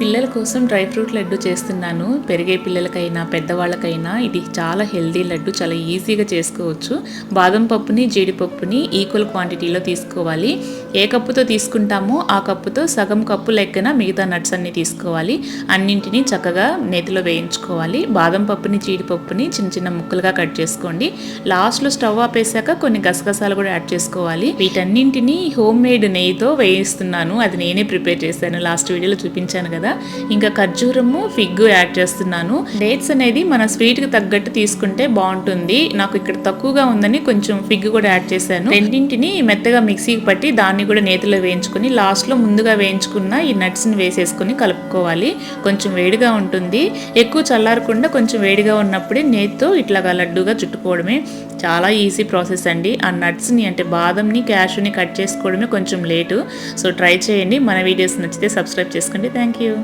పిల్లల కోసం dry fruit laddu చేస్తున్నాను. పెరిగే పిల్లలకైనా పెద్దవాళ్ళకైనా ఇది చాలా హెల్దీ లడ్డు చాలా ఈజీగా చేసుకోవచ్చు. బాదం పప్పుని జీడిపప్పుని ఈక్వల్ క్వాంటిటీలో తీసుకోవాలి. ఏ కప్పుతో తీసుకుంటామో ఆ కప్పుతో సగం కప్పు లెక్కన మిగతా నట్స్ అన్ని తీసుకోవాలి. అన్నింటినీ చక్కగా నేతిలో వేయించుకోవాలి. బాదం పప్పుని జీడిపప్పుని చిన్న చిన్న ముక్కలుగా కట్ చేసుకోండి. లాస్ట్లో స్టవ్ ఆపేసాక కొన్ని గసగసాలు కూడా యాడ్ చేసుకోవాలి. వీటన్నింటినీ హోమ్ మేడ్ నెయ్యితో వేయిస్తున్నాను. అది నేనే ప్రిపేర్ చేశాను. లాస్ట్ వీడియోలో చూపించాను కదా. ఇంకా ఖర్జూరము ఫిగ్ యాడ్ చేస్తున్నాను. డేట్స్ అనేది మన స్వీట్కి తగ్గట్టు తీసుకుంటే బాగుంటుంది. నాకు ఇక్కడ తక్కువగా ఉందని కొంచెం ఫిగ్ కూడా యాడ్ చేశాను. రెండింటిని మెత్తగా మిక్సీకి పట్టి దాని దాన్ని కూడా నేతిలో వేయించుకుని లాస్ట్లో ముందుగా వేయించుకున్న ఈ నట్స్ని వేసేసుకొని వేసేసుకుని కలుపుకోవాలి. కొంచెం వేడిగా ఉంటుంది. ఎక్కువ చల్లారకుండా కొంచెం వేడిగా ఉన్నప్పుడే నేతితో ఇట్లాగా లడ్డుగా చుట్టుకోవడమే చాలా ఈజీ ప్రాసెస్ అండి. ఆ నట్స్ని అంటే బాదంని క్యాష్ని కట్ చేసుకోవడమే కొంచెం లేటు. సో ట్రై చేయండి. మన వీడియోస్ నచ్చితే సబ్స్క్రైబ్ చేసుకోండి. Thank you.